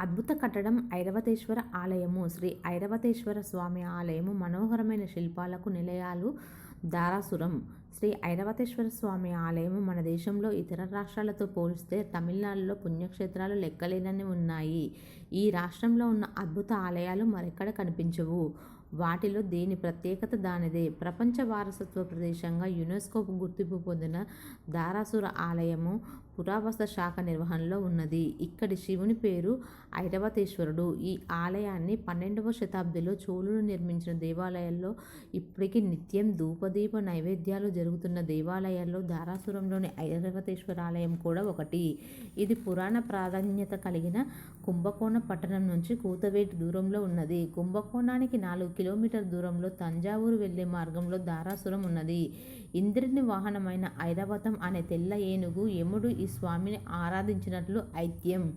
అద్భుత కట్టడం ఐరవతేశ్వర ఆలయము. శ్రీ ఐరవతేశ్వర స్వామి ఆలయము మనోహరమైన శిల్పాలకు నిలయాలు దారాసురం శ్రీ ఐరవతేశ్వర స్వామి ఆలయము మన దేశంలో ఇతర రాష్ట్రాలతో పోలిస్తే తమిళనాడులో పుణ్యక్షేత్రాలు లెక్కలేనని ఉన్నాయి. ఈ రాష్ట్రంలో ఉన్న అద్భుత ఆలయాలు మరెక్కడ కనిపించవు? వాటిలో దేని ప్రత్యేకత దానిదే? ప్రపంచ వారసత్వ ప్రదేశంగా యునెస్కో గుర్తింపు పొందిన దారాసుర ఆలయము పురావస్తు శాఖ నిర్వహణలో ఉన్నది. ఇక్కడి శివుని పేరు ఐరవతేశ్వరుడు. ఈ ఆలయాన్ని పన్నెండవ శతాబ్దిలో చోళులు నిర్మించిన దేవాలయాల్లో ఇప్పటికీ నిత్యం ధూపదీప నైవేద్యాలు జరుగుతున్న దేవాలయాల్లో ధారాసురంలోని ఐరవతేశ్వర ఆలయం కూడా ఒకటి. ఇది పురాణ ప్రాధాన్యత కలిగిన కుంభకోణ పట్టణం నుంచి కూతవేటి దూరంలో ఉన్నది. కుంభకోణానికి నాలుగు కిలోమీటర్ దూరంలో తంజావూరు వెళ్ళే మార్గంలో దారాసురం ఉన్నది. ఇంద్రుని వాహనమైన ఐరావతం అనే తెల్ల ఏనుగు యముడు ఈ స్వామిని ఆరాధించినట్లు ఐత్యం.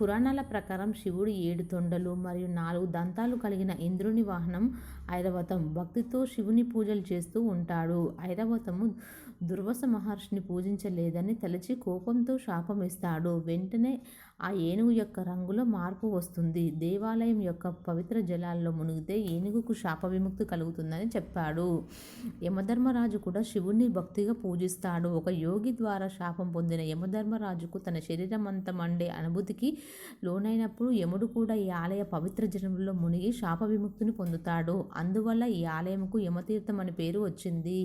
పురాణాల ప్రకారం శివుడు ఏడు తొండలు మరియు నాలుగు దంతాలు కలిగిన ఇంద్రుని వాహనం ఐరవతం. భక్తితో శివుని పూజలు చేస్తూ ఉంటాడు. ఐరవతము దుర్వస మహర్షిని పూజించలేదని తలచి కోపంతో శాపం ఇస్తాడు. వెంటనే ఆ ఏనుగు యొక్క రంగులో మార్పు వస్తుంది. దేవాలయం యొక్క పవిత్ర జలాల్లో మునిగితే ఏనుగుకు శాప విముక్తి కలుగుతుందని చెప్పాడు. యమధర్మరాజు కూడా శివుణ్ణి భక్తిగా పూజిస్తాడు. ఒక యోగి ద్వారా శాపం పొందిన యమధర్మరాజుకు తన శరీరం అంత మండే అనుభూతికి లోనైనప్పుడు యముడు కూడా ఈ ఆలయ పవిత్ర జలంలో మునిగి శాప విముక్తిని పొందుతాడు. అందువల్ల ఈ ఆలయంకు యమతీర్థం అని పేరు వచ్చింది.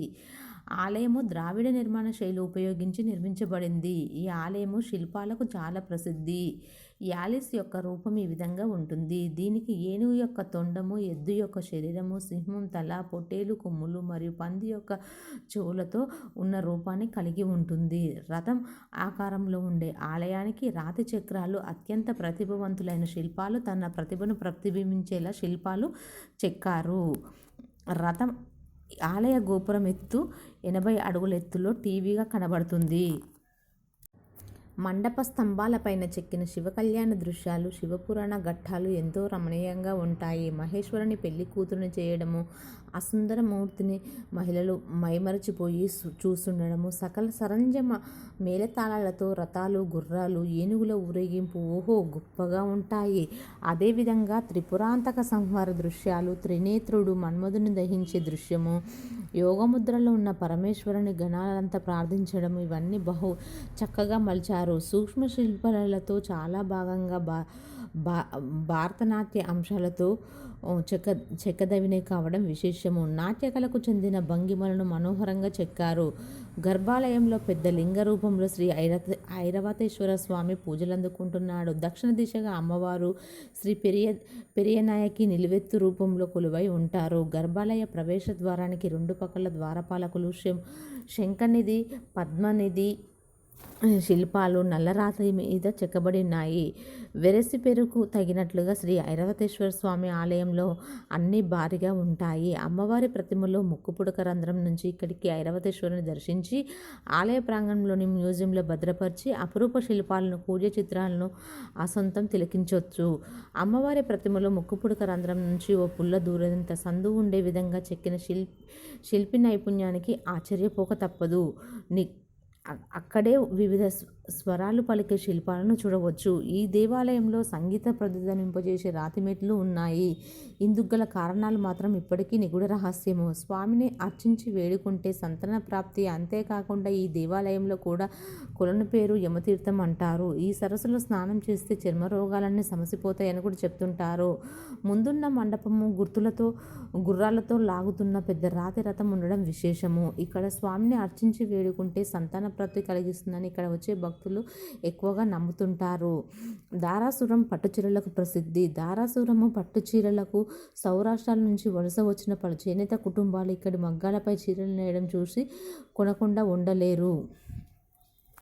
ఆలయము ద్రావిడ నిర్మాణ శైలి ఉపయోగించి నిర్మించబడింది. ఈ ఆలయము శిల్పాలకు చాలా ప్రసిద్ధి. యాలిస్ యొక్క రూపం ఈ విధంగా ఉంటుంది. దీనికి ఏనుగు యొక్క తొండము ఎద్దు యొక్క శరీరము సింహం తల పొట్టేలు కొమ్ములు మరియు పంది యొక్క చెవులతో ఉన్న రూపాన్ని కలిగి ఉంటుంది. రథం ఆకారంలో ఉండే ఆలయానికి రాతి చక్రాలు అత్యంత ప్రతిభవంతులైన శిల్పాలు తన ప్రతిభను ప్రతిబింబించేలా శిల్పాలు చెక్కారు. రథం ఆలయ గోపురం ఎత్తు ఎనభై అడుగుల ఎత్తులో టీవీగా కనబడుతుంది. మండప స్తంభాలపైన చెక్కిన శివకళ్యాణ దృశ్యాలు శివపురాణ ఘట్టాలు ఎంతో రమణీయంగా ఉంటాయి. మహేశ్వరుని పెళ్ళి కూతురుని చేయడము ఆ సుందరమూర్తిని మహిళలు మైమరచిపోయి చూస్తుండడము సకల సరంజమ మేళతాళాలతో రథాలు గుర్రాలు ఏనుగుల ఊరేగింపు ఓహో గొప్పగా ఉంటాయి. అదేవిధంగా త్రిపురాంతక సంహార దృశ్యాలు త్రినేత్రుడు మన్మధుని దహించే దృశ్యము యోగముద్రలో ఉన్న పరమేశ్వరుని గణాలంతా ప్రార్థించడం ఇవన్నీ బహు చక్కగా మలిచారు. సూక్ష్మ శిల్పాలతో చాలా భాగంగా బా భా భారతనాట్య అంశాలతో చెక్క చెక్కదవినే కావడం విశేషము. నాట్యకళకు చెందిన భంగిమలను మనోహరంగా చెక్కారు. గర్భాలయంలో పెద్ద లింగ రూపంలో శ్రీ ఐరత ఐరవతేశ్వర స్వామి పూజలు అందుకుంటున్నాడు. దక్షిణ దిశగా అమ్మవారు శ్రీ పెరియ పెరియనాయకి నిలువెత్తు రూపంలో కొలువై ఉంటారు. గర్భాలయ ప్రవేశ ద్వారానికి రెండు పక్కల ద్వారపాలకులు శంఖనిధి పద్మనిధి శిల్పాలు నల్లరాతి మీద చెక్కబడి ఉన్నాయి వెరసి పెరుగు తగినట్లుగా శ్రీ ఐరావతేశ్వర స్వామి ఆలయంలో అన్ని భారీగా ఉంటాయి. అమ్మవారి ప్రతిమలో ముక్కుపుడక రంధ్రం నుంచి ఇక్కడికి ఐరావతేశ్వరుని దర్శించి ఆలయ ప్రాంగణంలోని మ్యూజియంలో భద్రపరిచి అపురూప శిల్పాలను పూజ చిత్రాలను అసొంతం తిలకించవచ్చు అమ్మవారి ప్రతిమలో ముక్కుపుడక రంధ్రం నుంచి ఓ పుల్ల దూరంత సందు ఉండే విధంగా చెక్కిన శిల్పి శిల్పి నైపుణ్యానికి ఆశ్చర్యపోక తప్పదు. ని అక్కడే వివిధ స్వరాలు పలికే శిల్పాలను చూడవచ్చు. ఈ దేవాలయంలో సంగీత ప్రతిధ్వనింపజేసే రాతిమెట్లు ఉన్నాయి. ఇందుకు గల కారణాలు మాత్రం ఇప్పటికీ నిగూఢ రహస్యము. స్వామిని అర్చించి వేడుకుంటే సంతాన ప్రాప్తి అంతేకాకుండా ఈ దేవాలయంలో కూడా కులను పేరు యమతీర్థం అంటారు. ఈ సరస్సులో స్నానం చేస్తే చర్మ రోగాలన్నీ సమసిపోతాయని కూడా చెప్తుంటారు. ముందున్న మండపము గుర్తులతో గుర్రాలతో లాగుతున్న పెద్ద రాతి రథం ఉండడం విశేషము. ఇక్కడ స్వామిని అర్చించి వేడుకుంటే సంతాన ప్రాప్తి కలిగిస్తుందని ఇక్కడ వచ్చే భక్తులు భక్తులు ఎక్కువగా నమ్ముతుంటారు. దారాసురం పట్టుచీరలకు ప్రసిద్ధి. దారాసురము పట్టుచీరలకు సౌరాష్ట్రాల నుంచి వలస వచ్చిన పలు చేనేత కుటుంబాలు ఇక్కడి మగ్గాలపై చీరలు నేయడం చూసి కొనకుండా ఉండలేరు.